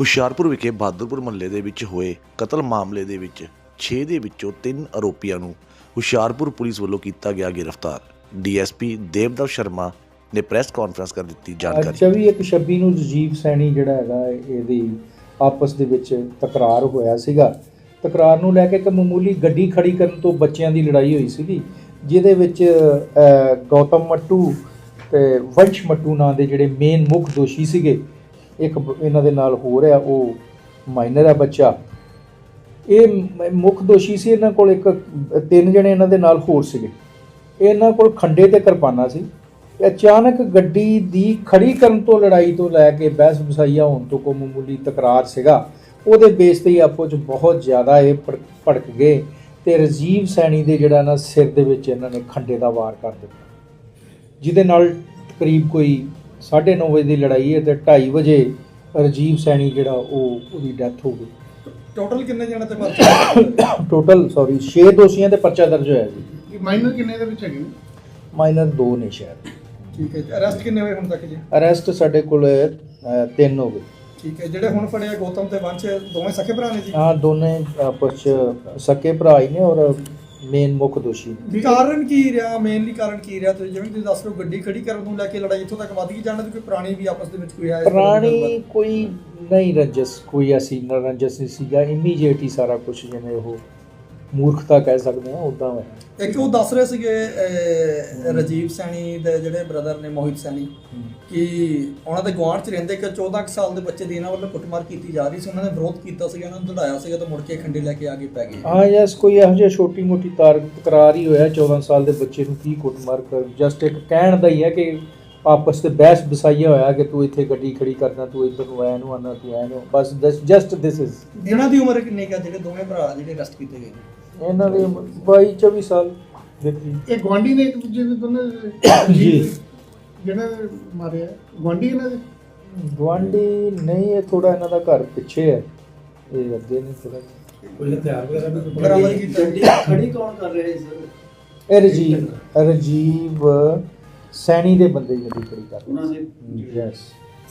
ਹੁਸ਼ਿਆਰਪੁਰ ਵਿਖੇ ਬਹਾਦਰਪੁਰ ਮਹੱਲੇ ਦੇ ਵਿੱਚ ਹੋਏ ਕਤਲ ਮਾਮਲੇ ਦੇ ਵਿੱਚ 6 ਦੇ ਵਿੱਚੋਂ 3 ਆਰੋਪੀਆਂ ਨੂੰ ਹੁਸ਼ਿਆਰਪੁਰ ਪੁਲਿਸ ਵੱਲੋਂ ਕੀਤਾ ਗਿਆ ਗ੍ਰਿਫਤਾਰ। ਡੀਐਸਪੀ ਦੇਵਦਵ ਸ਼ਰਮਾ ਨੇ ਪ੍ਰੈਸ ਕਾਨਫਰੰਸ ਕਰ ਦਿੱਤੀ ਜਾਣਕਾਰੀ। 24 ਇੱਕ 26 ਨੂੰ ਰਜੀਵ ਸੈਣੀ ਜਿਹੜਾ ਹੈਗਾ ਇਹਦੀ ਆਪਸ ਦੇ ਵਿੱਚ ਤਕਰਾਰ ਹੋਇਆ ਸੀਗਾ। ਤਕਰਾਰ ਨੂੰ ਲੈ ਕੇ ਇੱਕ ਮਾਮੂਲੀ ਗੱਡੀ ਖੜੀ ਕਰਨ ਤੋਂ ਬੱਚਿਆਂ ਦੀ ਲੜਾਈ ਹੋਈ ਸੀਗੀ, ਜਿਹਦੇ ਵਿੱਚ ਗੌਤਮ ਮੱਟੂ ਤੇ ਵੰਸ਼ ਮੱਟੂ ਨਾਂ ਦੇ ਜਿਹੜੇ ਮੇਨ ਮੁੱਖ ਦੋਸ਼ੀ ਸੀਗੇ ਇੱਕ ਇਹਨਾਂ ਦੇ ਨਾਲ ਹੋ ਰਿਹਾ, ਉਹ ਮਾਈਨਰ ਹੈ ਬੱਚਾ। ਇਹ ਮ- ਮੁੱਖ ਦੋਸ਼ੀ ਸੀ, ਇਹਨਾਂ ਕੋਲ ਇੱਕ, ਤਿੰਨ ਜਣੇ ਇਹਨਾਂ ਦੇ ਨਾਲ ਹੋਰ ਸੀਗੇ। ਇਹਨਾਂ ਕੋਲ ਖੰਡੇ ਤੇ ਕਿਰਪਾਨਾ ਸੀ। ਅਚਾਨਕ ਗੱਡੀ ਦੀ ਖੜੀ ਕਰਨ ਤੋਂ ਲੜਾਈ ਤੋਂ ਲੈ ਕੇ ਬਹਿਸ ਬਸਾਈਆ ਹੋਣ ਤੋਂ ਕੋ ਮਾਮੂਲੀ ਤਕਰਾਰ ਸੀਗਾ। ਉਹਦੇ ਬੇਸ ਤੇ ਹੀ ਆਪੋ ਚ ਬਹੁਤ ਜ਼ਿਆਦਾ ਇਹ ਭੜ- ਭੜਕ ਗਏ ਤੇ ਰਜੀਵ ਸੈਣੀ ਦੇ ਜਿਹੜਾ ਨਾ ਸਿਰ ਦੇ ਵਿੱਚ ਇਹਨਾਂ ਨੇ ਖੰਡੇ ਦਾ ਵਾਰ ਕਰ ਦਿੱਤਾ। ਜਿਹਦੇ ਨਾਲ ਕਰੀਬ ਕੋਈ 9:30 ਵਜੇ ਦੀ ਲੜਾਈ ਹੈ ਤੇ 2:30 ਵਜੇ ਰਜੀਵ ਸੈਣੀ ਜਿਹੜਾ ਉਹ ਉਹਦੀ ਡੈਥ ਹੋ ਗਈ। ਟੋਟਲ ਕਿੰਨੇ ਜਣੇ ਤੇ ਪਰਚਾ ਟੋਟਲ ਸੌਰੀ 6 ਦੋਸ਼ੀਆਂ ਤੇ ਪਰਚਾ ਦਰਜ ਹੋਇਆ ਜੀ। ਮਾਈਨਰ ਕਿੰਨੇ ਦੇ ਵਿੱਚ ਹੈਗੇ ਨੇ? ਮਾਈਨਰ 2 ਨੇ ਸ਼ਾਇਦ। ਠੀਕ ਹੈ ਅਰੈਸਟ ਕਿੰਨੇ ਹੋਏ ਹੁਣ ਤੱਕ ਜੀ? ਅਰੈਸਟ ਸਾਡੇ ਕੋਲ 3 ਹੋ ਗਏ। ਠੀਕ ਹੈ ਜਿਹੜੇ ਹੁਣ ਫੜੇ ਆ ਗੌਤਮ ਤੇ ਵੰਸ਼ ਦੋਵੇਂ ਸਖੇ ਭਰਾ ਨੇ ਜੀ? ਹਾਂ ਦੋਨੇ ਆਪਸ ਚ ਸਕੇ ਭਰਾ ਹੀ ਨੇ ਔਰ ਮੇਨ ਮੁੱਖ ਦੋਸ਼ੀ। ਕਾਰਨ ਕੀ ਰਿਹਾ? ਮੇਨਲੀ ਕਾਰਨ ਕੀ ਰਿਹਾ? ਤੁਸੀਂ ਜਿਵੇਂ ਤੁਸੀਂ ਦੱਸ ਰਹੇ ਹੋ ਗੱਡੀ ਖੜੀ ਕਰਨ ਨੂੰ ਲੈ ਕੇ ਲੜਾਈ ਇੱਥੋਂ ਤੱਕ ਵੱਧ ਗਈ ਜਾਣ ਕੋਈ ਪੁਰਾਣੀ ਵੀ ਆਪਸ ਦੇ ਵਿੱਚ ਕੋਈ ਦੀ ਪੁਰਾਣੀ? ਕੋਈ ਨਹੀਂ ਰੰਜਸ ਕੋਈ ਐਸੀ ਨਾ ਰੰਜਸ ਨਹੀਂ ਸੀਗਾ। ਇਮੀਡੀਏਟ ਹੀ ਸਾਰਾ ਕੁਝ ਜਿਵੇਂ ਉਹ ਮੂਰਖਤਾ ਕਹਿ ਸਕਦੇ ਹਾਂ ਉਦਾਂ ਹੋਇਆ ਇੱਕ ਉਹ ਦੱਸ ਰਹੇ ਸੀਗੇ ਰਾਜੀਵ ਸੈਣੀ ਦੇ ਜਿਹੜੇ ਬ੍ਰਦਰ ਨੇ ਮੋਹਿਤ ਸੈਣੀ ਕਿ ਉਹਨਾਂ ਦੇ ਗੁਆਂਢ ਚ ਰਹਿੰਦੇ ਇੱਕ 14 ਕੁ ਸਾਲ ਦੇ ਬੱਚੇ ਦੀ ਇਹਨਾਂ ਵੱਲੋਂ ਕੁੱਟਮਾਰ ਕੀਤੀ ਜਾ ਰਹੀ ਸੀ। ਉਹਨਾਂ ਨੇ ਵਿਰੋਧ ਕੀਤਾ ਸੀਗਾ ਉਹਨਾਂ ਨੂੰ ਦੜਾਇਆ ਸੀਗਾ ਤਾਂ ਮੁੜ ਕੇ ਖੰਡੇ ਲੈ ਕੇ ਆ ਕੇ ਪੈ ਗਏ। ਹਾਂ ਯਸ ਕੋਈ ਇਹੋ ਜਿਹਾ ਛੋਟੀ ਮੋਟੀ ਤਾਰ ਤਕਰਾਰ ਹੀ ਹੋਇਆ 14 ਸਾਲ ਦੇ ਬੱਚੇ ਨੂੰ ਕੀ ਕੁੱਟਮਾਰ ਕਰ ਜਸਟ ਇੱਕ ਕਹਿਣ ਦਾ ਹੀ ਹੈ ਕਿ ਆਪਸ ਤੇ ਬਹਿਸ ਬਸਾਈਆ ਹੋਇਆ ਕਿ ਤੂੰ ਇੱਥੇ ਗੱਡੀ ਖੜੀ ਕਰਨਾ ਤੂੰ ਇੱਧਰ ਨੂੰ ਆਇਆ ਨੂੰ ਆਣਾ ਤੂੰ ਆਇਆ ਨੂੰ। ਬਸ ਜਸਟ ਦਿਸ ਇਜ਼ ਇਹਨਾਂ ਦੀ ਉਮਰ ਕਿੰਨੀ ਕਾ ਜਿਹੜੇ ਦੋਵੇਂ ਭਰਾ ਜਿਹੜੇ ਅਰੈਸਟ ਕੀਤੇ ਗਏ ਨੇ? ਇਹਨਾਂ ਦੇ 22 24 ਸਾਲ ਦੇਖੀ ਇਹ ਗਵਾਂਢੀ ਨੇ ਇੱਕ ਦੂਜੇ ਦੇ ਦੋਨੇ ਜੀ। ਜਿਹੜਾ ਮਾਰਿਆ ਗਵਾਂਢੀ ਇਹਨਾਂ ਦੇ? ਗਵਾਂਡੀ ਨਹੀਂ ਇਹ ਥੋੜਾ ਇਹਨਾਂ ਦਾ ਘਰ ਪਿੱਛੇ ਹੈ ਇਹ ਅੱਗੇ ਨਹੀਂ ਥੋੜਾ ਕੋਈ ਹਥਿਆਰ ਵਗੈਰਾ ਵੀ ਕੀਤਾ। ਖੜੀ ਕੌਣ ਕਰ ਰਿਹਾ ਹੈ ਸਰ? ਇਹ ਰਜੀਵ ਰਜੀਵ ਸੈਣੀ ਦੇ ਬੰਦੇ ਜਿਹੜੀ ਖੜੀ ਕਰ ਉਹਨਾਂ ਦੇ ਯੈਸ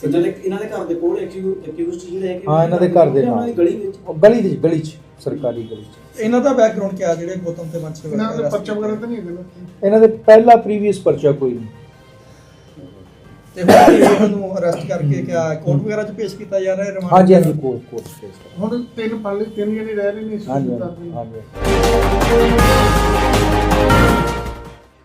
ਦੇ ਇਹਨਾਂ ਦੇ ਘਰ ਦੇ ਕੋਲ ਐਕਿਊਜ਼ਡ ਜਿਹੜੇ ਹੈਗੇ ਹਾਂ ਇਹਨਾਂ ਦੇ ਘਰ ਦੇ ਉਹਨਾਂ ਨਾਲ। ਦੀ ਗਲੀ ਵਿੱਚ? ਗਲੀ ਦੀ ਗਲੀ ਚ ਸਰਕਾਰੀ ਗਲੀ ਚ। ਇਹਨਾਂ ਦਾ ਬੈਕਗ੍ਰਾਉਂਡ ਕਿਆ ਜਿਹੜੇ ਗੌਤਮ ਤੇ ਵੰਸ਼ ਇਹਨਾਂ ਦਾ ਪਰਚਾ ਵਗੈਰਾ ਤਾਂ ਨਹੀਂ ਹੈਗਾ? ਇਹਨਾਂ ਦੇ ਪਹਿਲਾ ਪ੍ਰੀਵੀਅਸ ਪਰਚਾ ਕੋਈ ਨਹੀਂ। ਤੇ ਹੁਣ ਇਹਨਾਂ ਨੂੰ ਅਰੈਸਟ ਕਰਕੇ ਕਿਆ ਕੋਰਟ ਵਗੈਰਾ 'ਚ ਪੇਸ਼ ਕੀਤਾ ਜਾ ਰਿਹਾ ਹੈ remand ਹਾਂਜੀ ਹਾਂਜੀ? ਕੋਰਟ ਕੋਰਟ ਕੇਸ ਹੁਣ ਤਿੰਨ ਪਾਲੇ ਤਿੰਨ ਜਣੇ ਰਹਿ ਰਹੇ ਨੇ ਹਾਂਜੀ ਹਾਂਜੀ।